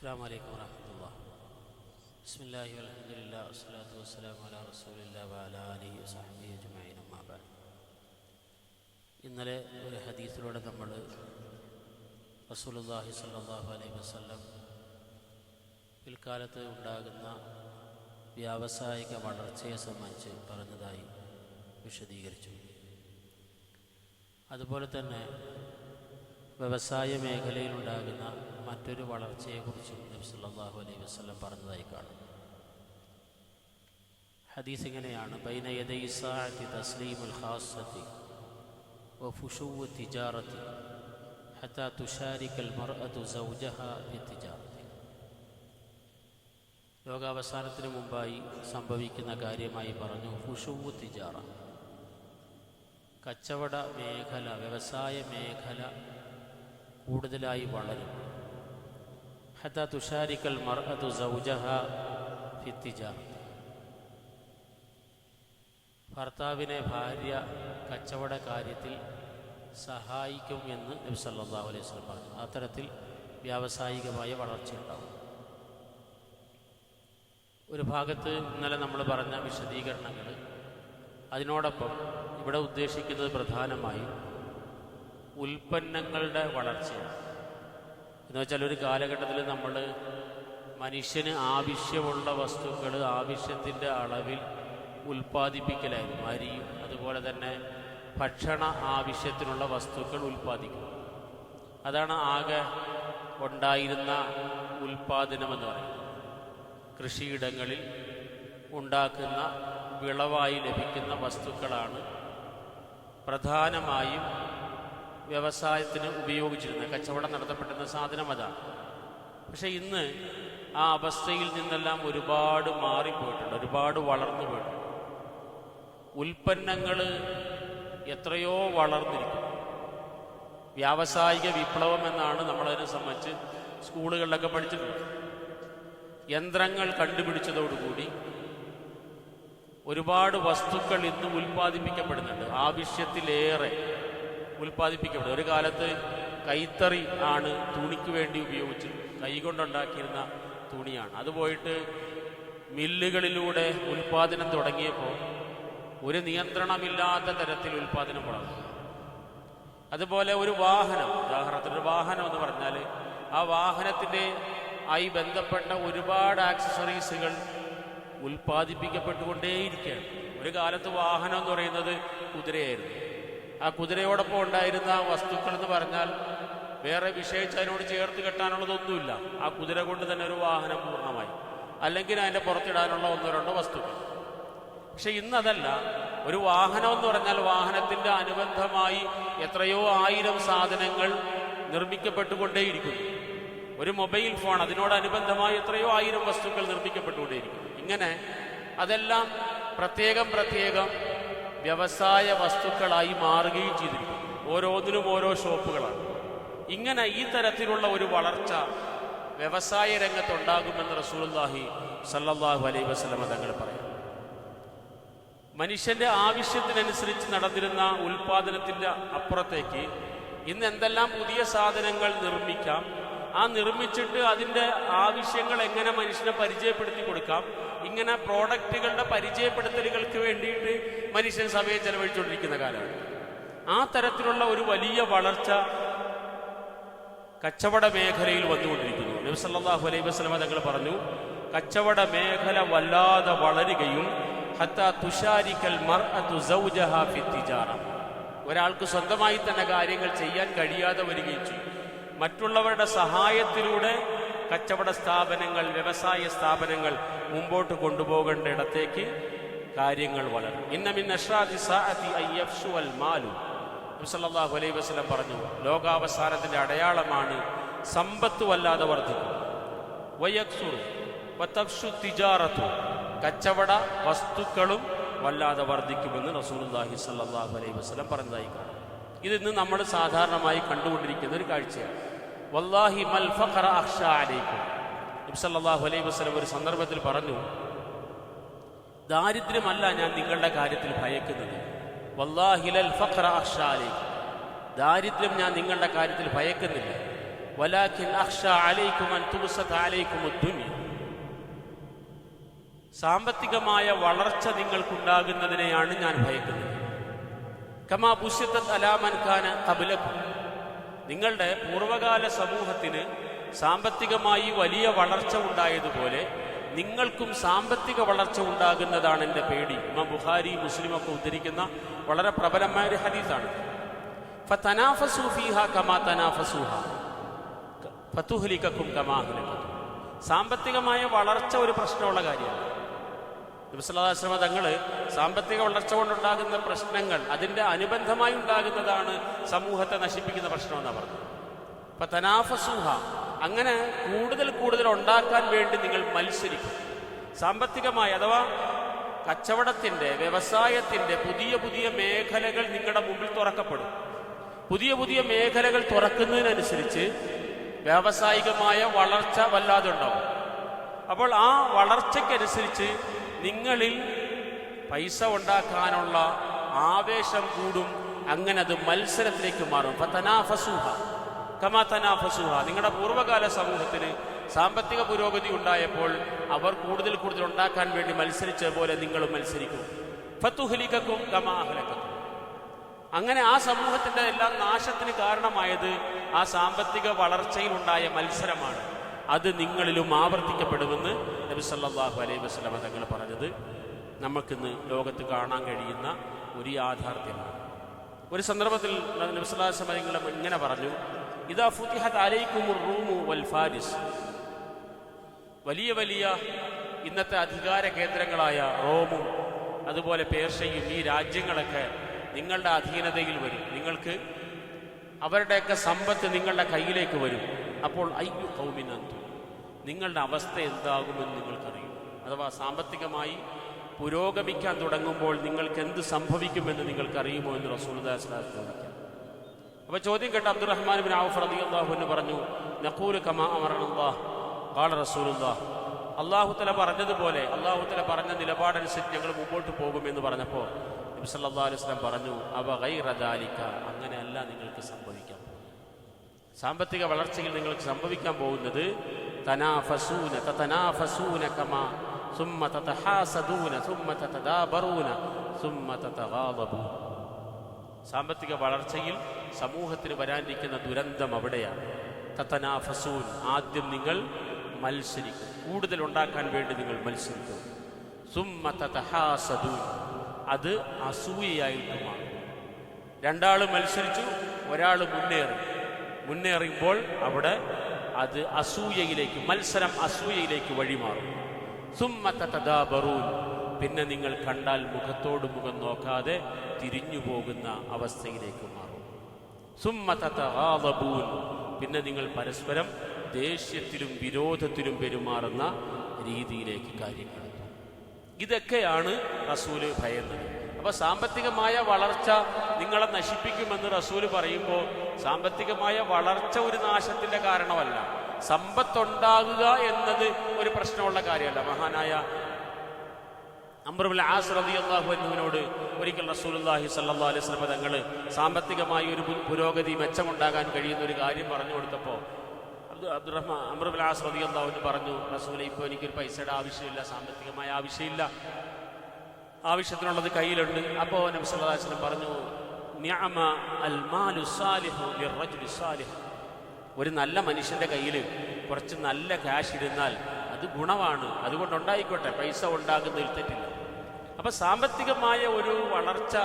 السلام عليكم ورحمة الله بسم الله والحمد لله والصلاة والسلام على رسول الله وعلى آله وصحبه أجمعين أما بعد ഇന്നലെ ഒരു ഹദീസിലൂടെ നമ്മൾ റസൂലുള്ളാഹി സ്വല്ലല്ലാഹു അലൈഹി വസല്ലം പിൽക്കാലത്ത് ഉണ്ടാകുന്ന വ്യാവസായിക വളർച്ചയെ സംബന്ധിച്ച് പറഞ്ഞതായി വിശദീകരിച്ചു അതുപോലെ തന്നെ വ്യവസായ മേഖലയിലുണ്ടാകുന്ന മറ്റൊരു വളർച്ചയെക്കുറിച്ചും നബി സല്ലല്ലാഹു അലൈഹി വസല്ലം പറഞ്ഞതായി കാണുന്നു. ഹദീസ് ഇങ്ങനെയാണ്. ബൈന യദൈ സാഅത്തി തസ്ലീമുൽ ഖാസ്സത്തി വഫുഷൂ തിജാറത്തി ഹത്താ തുഷാരിക്കൽ മർഅതു ബി ബിത്തിജാറത്തി ലോകാവസാനത്തിന് മുമ്പായി സംഭവിക്കുന്ന കാര്യമായി പറഞ്ഞു ഫുഷുവു തിജാറ. കച്ചവട മേഖല വ്യവസായ മേഖല കൂടുതലായി വളരും. ഹത്ത തുഷാരിക്കൽ മർഹതു സൗജഹ ഫിത്തിജാർ ഭർത്താവിനെ ഭാര്യ കച്ചവട കാര്യത്തിൽ സഹായിക്കും എന്ന് നബി സല്ലല്ലാഹു അലൈഹി സ്വലം പറഞ്ഞു. അത്തരത്തിൽ വ്യാവസായികമായ വളർച്ചയുണ്ടാവും ഒരു ഭാഗത്ത് ഇന്നലെ നമ്മൾ പറഞ്ഞ വിശദീകരണങ്ങൾ. അതിനോടൊപ്പം ഇവിടെ ഉദ്ദേശിക്കുന്നത് പ്രധാനമായും ഉൽപ്പന്നങ്ങളുടെ വളർച്ചയാണ്. എന്ന് വെച്ചാൽ ഒരു കാലഘട്ടത്തിൽ നമ്മൾ മനുഷ്യന് ആവശ്യമുള്ള വസ്തുക്കൾ ആവശ്യത്തിന്റെ അളവിൽ ഉൽപ്പാദിപ്പിക്കലായിരുന്നു. അരിയും അതുപോലെ തന്നെ ഭക്ഷണ ആവശ്യത്തിനുള്ള വസ്തുക്കൾ ഉൽപ്പാദിക്കും. അതാണ് ആകെ ഉണ്ടായിരുന്ന ഉൽപ്പാദനമെന്ന് പറയുന്നത്. കൃഷിയിടങ്ങളിൽ ഉണ്ടാക്കുന്ന വിളവായി ലഭിക്കുന്ന വസ്തുക്കളാണ് പ്രധാനമായും വ്യവസായത്തിന് ഉപയോഗിച്ചിരുന്നത് കച്ചവടം നടത്തപ്പെട്ടിരുന്ന സാധനം അതാണ് പക്ഷെ ഇന്ന് ആ അവസ്ഥയിൽ നിന്നെല്ലാം ഒരുപാട് മാറിപ്പോയിട്ടുണ്ട് ഒരുപാട് വളർന്നു പോയിട്ടുണ്ട്. ഉൽപ്പന്നങ്ങൾ എത്രയോ വളർന്നിരിക്കും വ്യാവസായിക വിപ്ലവം എന്നാണ് നമ്മളതിനെ സംബന്ധിച്ച് സ്കൂളുകളിലൊക്കെ പഠിച്ചിട്ടുള്ളത്. യന്ത്രങ്ങൾ കണ്ടുപിടിച്ചതോടുകൂടി ഒരുപാട് വസ്തുക്കൾ ഇന്ന് ഉൽപ്പാദിപ്പിക്കപ്പെടുന്നുണ്ട്. ആവശ്യത്തിലേറെ ഉൽപ്പാദിപ്പിക്കപ്പെടും. ഒരു കാലത്ത് കൈത്തറി ആണ് തുണിക്ക് വേണ്ടി ഉപയോഗിച്ചത് കൈകൊണ്ടുണ്ടാക്കിയിരുന്ന തുണിയാണ്. അത് പോയിട്ട് മില്ലുകളിലൂടെ ഉൽപ്പാദനം തുടങ്ങിയപ്പോൾ ഒരു നിയന്ത്രണമില്ലാത്ത തരത്തിൽ ഉൽപ്പാദനം വളർന്നു. അതുപോലെ ഒരു വാഹനം ഉദാഹരണത്തിന് ഒരു വാഹനം എന്ന് പറഞ്ഞാൽ ആ വാഹനത്തിന്റെ ആയി ബന്ധപ്പെട്ട ഒരുപാട് ആക്സസറീസുകൾ ഉൽപ്പാദിപ്പിക്കപ്പെട്ടുകൊണ്ടേയിരിക്കുകയാണ്. ഒരു കാലത്ത് വാഹനം എന്ന് പറയുന്നത് കുതിരയായിരുന്നു. ആ കുതിരയോടൊപ്പം ഉണ്ടായിരുന്ന വസ്തുക്കൾ എന്ന് പറഞ്ഞാൽ വേറെ വിഷയിച്ച് അതിനോട് ചേർത്ത് കെട്ടാനുള്ളതൊന്നുമില്ല. ആ കുതിര കൊണ്ട് തന്നെ ഒരു വാഹനം പൂർണമായി. അല്ലെങ്കിൽ അതിന്റെ പുറത്തിടാനുള്ള ഒന്നോ രണ്ടോ വസ്തുക്കൾ. പക്ഷെ ഇന്നതല്ല. ഒരു വാഹനം എന്ന് പറഞ്ഞാൽ വാഹനത്തിന്റെ അനുബന്ധമായി എത്രയോ ആയിരം സാധനങ്ങൾ നിർമ്മിക്കപ്പെട്ടുകൊണ്ടേയിരിക്കുന്നു. ഒരു മൊബൈൽ ഫോൺ അതിനോടനുബന്ധമായി എത്രയോ ആയിരം വസ്തുക്കൾ നിർമ്മിക്കപ്പെട്ടുകൊണ്ടേയിരിക്കുന്നു. ഇങ്ങനെ അതെല്ലാം പ്രത്യേകം പ്രത്യേകം വ്യവസായ വസ്തുക്കളായി മാറുകയും ചെയ്തിരിക്കുന്നു. ഓരോന്നിനും ഓരോ ഷോപ്പുകളാണ്. ഇങ്ങനെ ഈ തരത്തിലുള്ള ഒരു വളർച്ച വ്യവസായ രംഗത്തുണ്ടാകുമെന്ന് റസൂലുള്ളാഹി സല്ലാഹു അലൈ വസ്ലമ തങ്ങൾ പറയും മനുഷ്യന്റെ ആവശ്യത്തിനനുസരിച്ച് നടന്നിരുന്ന ഉൽപാദനത്തിന്റെ അപ്പുറത്തേക്ക് ഇന്ന് എന്തെല്ലാം പുതിയ സാധനങ്ങൾ നിർമ്മിക്കാം ആ നിർമ്മിച്ചിട്ട് അതിന്റെ ആവശ്യങ്ങൾ എങ്ങനെ മനുഷ്യനെ പരിചയപ്പെടുത്തി കൊടുക്കാം? ഇങ്ങനെ പ്രോഡക്റ്റുകളുടെ പരിചയപ്പെടുത്തലുകൾക്ക് വേണ്ടിയിട്ട് മനുഷ്യൻ സമയം ചെലവഴിച്ചുകൊണ്ടിരിക്കുന്ന കാലമാണ്. ആ തരത്തിലുള്ള ഒരു വലിയ വളർച്ച കച്ചവട മേഖലയിൽ വന്നുകൊണ്ടിരിക്കുന്നു. നബിസല്ലാഹു അലൈഹി വസ്ലമ തങ്ങൾ പറഞ്ഞു കച്ചവട മേഖല വല്ലാതെ വളരുകയും തുഷാരിക്കൽ ഒരാൾക്ക് സ്വന്തമായി തന്നെ കാര്യങ്ങൾ ചെയ്യാൻ കഴിയാതെ വരികയും ചെയ്യും. മറ്റുള്ളവരുടെ സഹായത്തിലൂടെ കച്ചവട സ്ഥാപനങ്ങൾ വ്യവസായ സ്ഥാപനങ്ങൾ മുമ്പോട്ട് കൊണ്ടുപോകേണ്ട ഇടത്തേക്ക് കാര്യങ്ങൾ വളരും. വസല്ലം പറഞ്ഞു ലോകാവസാനത്തിന്റെ അടയാളമാണ് സമ്പത്ത് വല്ലാതെ വർദ്ധിക്കും. കച്ചവട വസ്തുക്കളും വല്ലാതെ വർദ്ധിക്കുമെന്ന് റസൂലുള്ളാഹി സല്ലാഹു അലൈഹി വസ്ലം പറഞ്ഞതായി കാണാം. ഇത് ഇന്ന് നമ്മൾ സാധാരണമായി കണ്ടുകൊണ്ടിരിക്കുന്ന ഒരു കാഴ്ചയാണ്. വല്ലാഹി മൽ ഫഖറ അഖ്ഷ അലൈക്കും. നബി സല്ലല്ലാഹു അലൈഹി വസല്ലം ഒരു സന്ദർഭത്തിൽ പറഞ്ഞു ദാരിദ്ര്യമല്ല ഞാൻ നിങ്ങളുടെ കാര്യത്തിൽ ഭയക്കുന്നത്. വല്ലാഹിലൽ ഫഖറ അഖ്ഷ അലൈക്കും. ദാരിദ്ര്യം ഞാൻ നിങ്ങളുടെ കാര്യത്തിൽ ഭയക്കുന്നില്ല. വലാഖിൻ അഖ്ഷ അലൈക്കും അൻ തുബ്സത അലൈക്കും ദുനിയ. സാമ്പത്തികമായ വളർച്ച നിങ്ങൾക്കുണ്ടാകുന്നതിനെയാണ് ഞാൻ ഭയക്കുന്നത്. കമാ ബുസ്യത്തത് അലാമൻ ഖാന കബലക്കും നിങ്ങളുടെ പൂർവകാല സമൂഹത്തിന് സാമ്പത്തികമായി വലിയ വളർച്ച ഉണ്ടായതുപോലെ നിങ്ങൾക്കും സാമ്പത്തിക വളർച്ച ഉണ്ടാകുന്നതാണ് എന്റെ പേടി. ഇമാം ബുഹാരി മുസ്ലിമൊക്കെ ഉദ്ധരിക്കുന്ന വളരെ പ്രബലമായ ഒരു ഹദീസാണ്. ഫതനാഫസു ഫീഹ കമാ തനാഫസൂഹ. ഫതുഹ്ലിക്കും കമാഹ്ലിക്കും സാമ്പത്തികമായ വളർച്ച ഒരു പ്രശ്നമുള്ള കാര്യമാണ് നബിസ്വല്ലാശ്രമ തങ്ങൾ സാമ്പത്തിക വളർച്ച കൊണ്ടുണ്ടാകുന്ന പ്രശ്നങ്ങൾ അതിന്റെ അനുബന്ധമായി ഉണ്ടാകുന്നതാണ് സമൂഹത്തെ നശിപ്പിക്കുന്ന പ്രശ്നമെന്നാണ് പറഞ്ഞത്. അപ്പൊ തനാഫസൂഹ അങ്ങനെ കൂടുതൽ കൂടുതൽ ഉണ്ടാക്കാൻ വേണ്ടി നിങ്ങൾ മത്സരിക്കും. സാമ്പത്തികമായി അഥവാ കച്ചവടത്തിന്റെ വ്യവസായത്തിന്റെ പുതിയ പുതിയ മേഖലകൾ നിങ്ങളുടെ മുമ്പിൽ തുറക്കപ്പെടും. പുതിയ പുതിയ മേഖലകൾ തുറക്കുന്നതിനനുസരിച്ച് വ്യാവസായികമായ വളർച്ച വല്ലാതെ ഉണ്ടാവും. അപ്പോൾ ആ വളർച്ചയ്ക്കനുസരിച്ച് നിങ്ങളിൽ പൈസ ഉണ്ടാക്കാനുള്ള ആവേശം കൂടും അങ്ങനെ അത് മത്സരത്തിലേക്ക് മാറും. തനാഫസൂഹ കമാ തനാഫസൂഹ നിങ്ങളുടെ പൂർവകാല സമൂഹത്തിന് സാമ്പത്തിക പുരോഗതി ഉണ്ടായപ്പോൾ അവർ കൂടുതൽ കൂടുതൽ ഉണ്ടാക്കാൻ വേണ്ടി മത്സരിച്ച പോലെ നിങ്ങളും മത്സരിക്കും. ഫത്തുഹലിക്കും കമാഹലക്കും അങ്ങനെ ആ സമൂഹത്തിന്റെ എല്ലാം നാശത്തിന് കാരണമായത് ആ സാമ്പത്തിക വളർച്ചയിലുണ്ടായ മത്സരമാണ്. അത് നിങ്ങളിലും ആവർത്തിക്കപ്പെടുമെന്ന് നബി സല്ലാഹു അലൈഹി വസ്ലമ തങ്ങൾ പറഞ്ഞത്. നമുക്കിന്ന് ലോകത്ത് കാണാൻ കഴിയുന്ന ഒരു യാഥാർത്ഥ്യമാണ്. ഒരു സന്ദർഭത്തിൽ നബി അലൈഹി തങ്ങൾ ഇങ്ങനെ പറഞ്ഞു ഇതാ ഫുത്തിഹത്ത് അലൈക്കുമുർ റൂമു വൽ ഫാരിസ്. വലിയ വലിയ ഇന്നത്തെ അധികാര കേന്ദ്രങ്ങളായ റോമും അതുപോലെ പേർഷ്യയും ഈ രാജ്യങ്ങളൊക്കെ നിങ്ങളുടെ അധീനതയിൽ വരും. നിങ്ങൾക്ക് അവരുടെയൊക്കെ സമ്പത്ത് നിങ്ങളുടെ കയ്യിലേക്ക് വരും. അപ്പോൾ അയ്യു കൗമിനന്തു നിങ്ങളുടെ അവസ്ഥ എന്താകുമെന്ന് നിങ്ങൾക്കറിയും അഥവാ സാമ്പത്തികമായി പുരോഗമിക്കാൻ തുടങ്ങുമ്പോൾ നിങ്ങൾക്ക് എന്ത് സംഭവിക്കുമെന്ന് നിങ്ങൾക്കറിയുമോ എന്ന് റസൂൽദാസ് ചോദിക്കാം. അപ്പൊ ചോദ്യം കേട്ട അബ്ദുറഹ്മാൻ ബിൻ ഔഫ് റളിയല്ലാഹു അൻഹു പറഞ്ഞു നഖൂലു കമാ അമറനല്ലാഹ് ഖാല റസൂലുള്ളാഹ് അള്ളാഹു തല പറഞ്ഞതുപോലെ അള്ളാഹു തല പറഞ്ഞ നിലപാടനുസരിച്ച് ഞങ്ങൾ മുമ്പോട്ട് പോകുമെന്ന് പറഞ്ഞപ്പോൾ നബി സല്ലല്ലാഹു അലൈഹി വസല്ലം പറഞ്ഞു അവ ഗൈറ ദാലിക. അങ്ങനെയല്ല നിങ്ങൾക്ക് സംഭവിക്കാം. സാമ്പത്തിക വളർച്ചയിൽ നിങ്ങൾക്ക് സംഭവിക്കാൻ പോകുന്നത് തനാഫസൂന തതനാഫസൂന കമാ സാമ്പത്തിക വളർച്ചയിൽ സമൂഹത്തിന് വരാനിരിക്കുന്ന ദുരന്തം അവിടെയാണ്. തത്തനാഫസൂൻ ആദ്യം നിങ്ങൾ മത്സരിക്കും. കൂടുതൽ ഉണ്ടാക്കാൻ വേണ്ടി നിങ്ങൾ മത്സരിക്കും. സുമ്മ അത് അസൂയായിട്ടുമാണ് രണ്ടാൾ മത്സരിച്ചു ഒരാൾ മുന്നേറി. മുന്നേറുമ്പോൾ അവിടെ അത് അസൂയയിലേക്ക് മത്സരം അസൂയയിലേക്ക് വഴിമാറും. സുമ്മ തതദാബറൂൻ. പിന്നെ നിങ്ങൾ കണ്ടാൽ മുഖത്തോട് മുഖം നോക്കാതെ തിരിഞ്ഞു പോകുന്ന അവസ്ഥയിലേക്ക് മാറും. സുമ്മ തതഗാദബൂൻ. പിന്നെ നിങ്ങൾ പരസ്പരം ദേഷ്യത്തിലും വിരോധത്തിലും പെരുമാറുന്ന രീതിയിലേക്ക് കാര്യങ്ങൾ. ഇതൊക്കെയാണ് റസൂൽ ഭയന്നത്. അപ്പൊ സാമ്പത്തികമായ വളർച്ച നിങ്ങളെ നശിപ്പിക്കുമെന്ന് റസൂൽ പറയുമ്പോൾ സാമ്പത്തികമായ വളർച്ച ഒരു നാശത്തിന്റെ കാരണമല്ല. സമ്പത്തുണ്ടാകുക എന്നത് ഒരു പ്രശ്നമുള്ള കാര്യമല്ല. മഹാനായ അമ്രുൽ ആസ് അൻഹുവിനോട് ഒരിക്കൽ റസൂലുള്ളാഹി സ്വല്ലല്ലാഹു അലൈഹി തങ്ങൾ സാമ്പത്തികമായി ഒരു പുരോഗതി മെച്ചമുണ്ടാകാൻ കഴിയുന്ന ഒരു കാര്യം പറഞ്ഞു കൊടുത്തപ്പോൾ അബ്ദു അബ്ദുറഹ്മാൻ അമ്രുൽ ആസ് അൻഹു പറഞ്ഞു റസൂലെ ഇപ്പോൾ എനിക്കൊരു പൈസയുടെ ആവശ്യമില്ല സാമ്പത്തികമായ ആവശ്യമില്ല. ആവശ്യത്തിനുള്ളത് കയ്യിലുണ്ട്. അപ്പോ നബി സല്ലല്ലാഹു അലൈഹി പറഞ്ഞു സാലിഹു സാലിഹ്. ഒരു നല്ല മനുഷ്യന്റെ കയ്യിൽ കുറച്ച് നല്ല ക്യാഷ് ഇരുന്നാൽ അത് ഗുണമാണ്. അതുകൊണ്ട് ഉണ്ടായിക്കോട്ടെ പൈസ ഉണ്ടാകുന്നതിൽ തെറ്റില്ല. അപ്പൊ സാമ്പത്തികമായ ഒരു വളർച്ച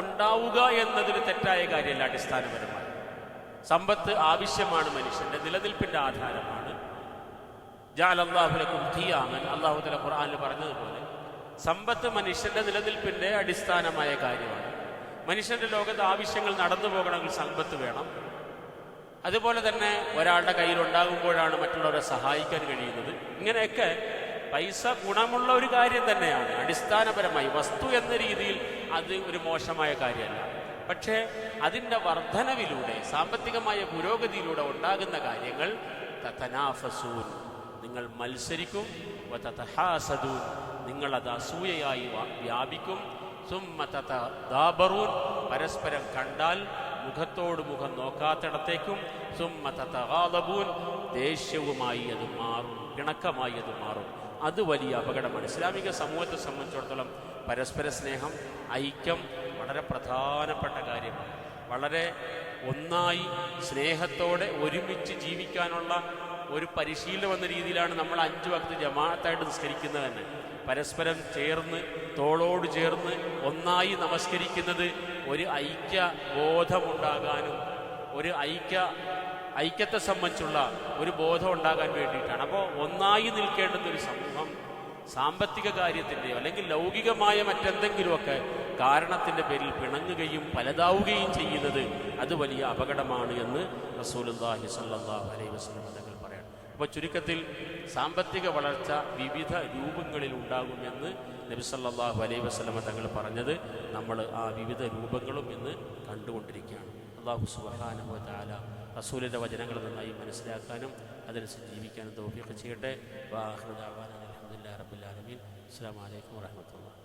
ഉണ്ടാവുക എന്നതൊരു തെറ്റായ കാര്യമല്ല അടിസ്ഥാനപരമായി. സമ്പത്ത് ആവശ്യമാണ് മനുഷ്യന്റെ നിലനിൽപ്പിന്റെ ആധാരമാണ്. ജാൽ ഖിയാമൻ അള്ളാഹു തല ഖുർആനിൽ പറഞ്ഞതുപോലെ സമ്പത്ത് മനുഷ്യന്റെ നിലനിൽപ്പിന്റെ അടിസ്ഥാനമായ കാര്യമാണ്. മനുഷ്യന്റെ ലോകത്ത് ആവശ്യങ്ങൾ നടന്നു പോകണമെങ്കിൽ സമ്പത്ത് വേണം. അതുപോലെ തന്നെ ഒരാളുടെ കയ്യിൽ ഉണ്ടാകുമ്പോഴാണ് മറ്റുള്ളവരെ സഹായിക്കാൻ കഴിയുന്നത്. ഇങ്ങനെയൊക്കെ പൈസ ഗുണമുള്ള ഒരു കാര്യം തന്നെയാണ്. അടിസ്ഥാനപരമായി വസ്തു എന്ന രീതിയിൽ അത് ഒരു മോശമായ കാര്യമല്ല. പക്ഷേ അതിന്റെ വർധനവിലൂടെ സാമ്പത്തികമായ പുരോഗതിയിലൂടെ ഉണ്ടാകുന്ന കാര്യങ്ങൾ തനാഫസൂൻ നിങ്ങൾ മത്സരിക്കും വതതഹാസദൂൻ. നിങ്ങൾ അത് അസൂയയായി വ്യാപിക്കും. സുമ്മ തതദാബറൂൻ. പരസ്പരം കണ്ടാൽ മുഖത്തോട് മുഖം നോക്കാത്തിടത്തേക്കും. സുമ്മ തതഗാദബൂൻ. ദേഷ്യവുമായി അത് മാറും. പിണക്കമായി അത് മാറും. അത് വലിയ അപകടമാണ്. ഇസ്ലാമിക സമൂഹത്തെ സംബന്ധിച്ചിടത്തോളം പരസ്പര സ്നേഹം ഐക്യം വളരെ പ്രധാനപ്പെട്ട കാര്യമാണ്. വളരെ ഒന്നായി സ്നേഹത്തോടെ ഒരുമിച്ച് ജീവിക്കാനുള്ള ഒരു പരിശീലനം എന്ന രീതിയിലാണ് നമ്മൾ അഞ്ച് വക്ത് ജമാഅത്തായിട്ട് നിസ്കരിക്കുന്നത് തന്നെ. പരസ്പരം ചേർന്ന് തോളോട് ചേർന്ന് ഒന്നായി നമസ്കരിക്കുന്നത് ഒരു ഐക്യ ബോധമുണ്ടാകാനും ഒരു ഐക്യ ഐക്യത്തെ സംബന്ധിച്ചുള്ള ഒരു ബോധം ഉണ്ടാകാൻ വേണ്ടിയിട്ടാണ്. അപ്പോൾ ഒന്നായി നിൽക്കേണ്ടുന്ന ഒരു സമൂഹം സാമ്പത്തിക കാര്യത്തിന്റെയോ അല്ലെങ്കിൽ ലൗകികമായ മറ്റെന്തെങ്കിലുമൊക്കെ കാരണത്തിന്റെ പേരിൽ പിണങ്ങുകയും പലതാവുകയും ചെയ്യുന്നത് അത് വലിയ അപകടമാണ് എന്ന് റസൂലുല്ലാഹി സല്ലല്ലാഹു അലൈഹി വസല്ലം തങ്ങൾ അപ്പോൾ ചുരുക്കത്തിൽ സാമ്പത്തിക വളർച്ച വിവിധ രൂപങ്ങളിൽ ഉണ്ടാകുമെന്ന് നബിസല്ലാഹു അലൈഹി വസല്ലം തങ്ങൾ പറഞ്ഞത് നമ്മൾ ആ വിവിധ രൂപങ്ങളും ഇന്ന് കണ്ടുകൊണ്ടിരിക്കുകയാണ്. അള്ളാഹു തആല റസൂലിന്റെ വചനങ്ങൾ നന്നായി മനസ്സിലാക്കാനും അതനുസരിച്ച് ജീവിക്കാനും തോഫിയൊക്കെ ചെയ്യട്ടെ. അലഹമുല്ലാ റബുല്ലാലമീൻ അസ്സാം വലൈക്കും വാഹമത്തുള്ള